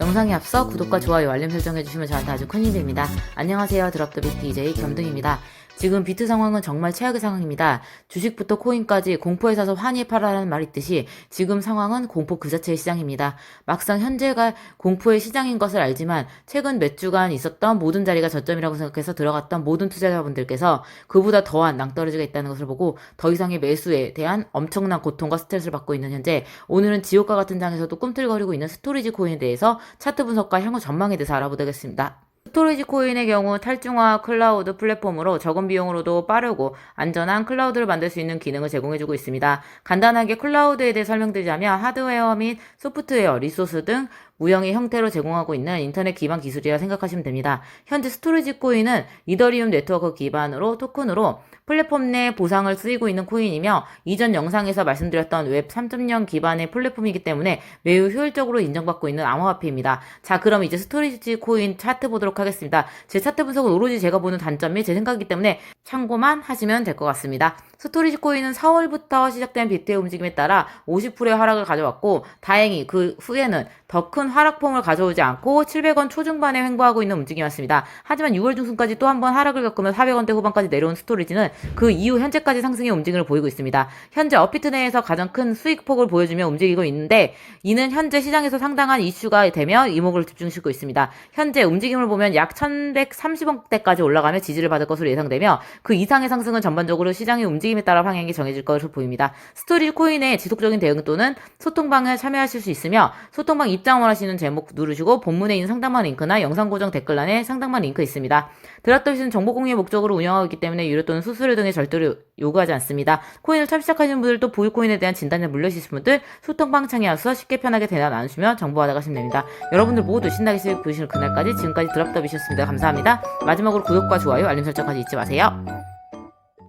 영상에 앞서 구독과 좋아요, 알림 설정해주시면 저한테 아주 큰 힘이 됩니다. 안녕하세요. 드랍더빅 DJ 겸등입니다. 지금 비트 상황은 정말 최악의 상황입니다. 주식부터 코인까지 공포에 사서 환희에 팔아라는 말 있듯이 지금 상황은 공포 그 자체의 시장입니다. 막상 현재가 공포의 시장인 것을 알지만 최근 몇 주간 있었던 모든 자리가 저점이라고 생각해서 들어갔던 모든 투자자분들께서 그보다 더한 낭떠러지가 있다는 것을 보고 더 이상의 매수에 대한 엄청난 고통과 스트레스를 받고 있는 현재 오늘은 지옥과 같은 장에서도 꿈틀거리고 있는 스토리지 코인에 대해서 차트 분석과 향후 전망에 대해서 알아보겠습니다. 스토리지 코인의 경우 탈중화 클라우드 플랫폼으로 적은 비용으로도 빠르고 안전한 클라우드를 만들 수 있는 기능을 제공해주고 있습니다. 간단하게 클라우드에 대해 설명드리자면 하드웨어 및 소프트웨어, 리소스 등 무형의 형태로 제공하고 있는 인터넷 기반 기술이라 생각하시면 됩니다. 현재 스토리지 코인은 이더리움 네트워크 기반으로 토큰으로 플랫폼 내 보상을 쓰이고 있는 코인이며 이전 영상에서 말씀드렸던 웹 3.0 기반의 플랫폼이기 때문에 매우 효율적으로 인정받고 있는 암호화폐입니다. 자, 그럼 이제 스토리지 코인 차트 보도록 하겠습니다. 제 차트 분석은 오로지 제가 보는 단점이 제 생각이기 때문에 참고만 하시면 될 것 같습니다. 스토리지 코인은 4월부터 시작된 비트의 움직임에 따라 50%의 하락을 가져왔고 다행히 그 후에는 더큰 하락폭을 가져오지 않고 700원 초중반에 횡보하고 있는 움직임이었습니다. 하지만 6월 중순까지 또 한 번 하락을 겪으며 400원대 후반까지 내려온 스토리지는 그 이후 현재까지 상승의 움직임을 보이고 있습니다. 현재 업비트 내에서 가장 큰 수익폭을 보여주며 움직이고 있는데 이는 현재 시장에서 상당한 이슈가 되며 이목을 집중시키고 있습니다. 현재 움직임을 보면 약 1130원대까지 올라가며 지지를 받을 것으로 예상되며 그 이상의 상승은 전반적으로 시장의 움직임에 따라 방향이 정해질 것으로 보입니다. 스토리지 코인의 지속적인 대응 또는 소통방에 참여하실 수 있으며 소통방 입장 원하 시는 제목 누르시고 본문에 있는 상담만 링크나 영상 고정 댓글란에 상담만 링크 있습니다. 드랍더빗은 정보 공유의 목적으로 운영하고 있기 때문에 유료 또는 수수료 등의 절도를 요구하지 않습니다. 코인을 처음 시작하시는 분들도 보유코인에 대한 진단을 물려주실 분들 소통방 창에 와서 쉽게 편하게 대화 나누시면 정보 받아가시면 됩니다. 여러분들 모두 신나게 보시는 그날까지 지금까지 드랍더빗이었습니다. 감사합니다. 마지막으로 구독과 좋아요, 알림 설정까지 잊지 마세요.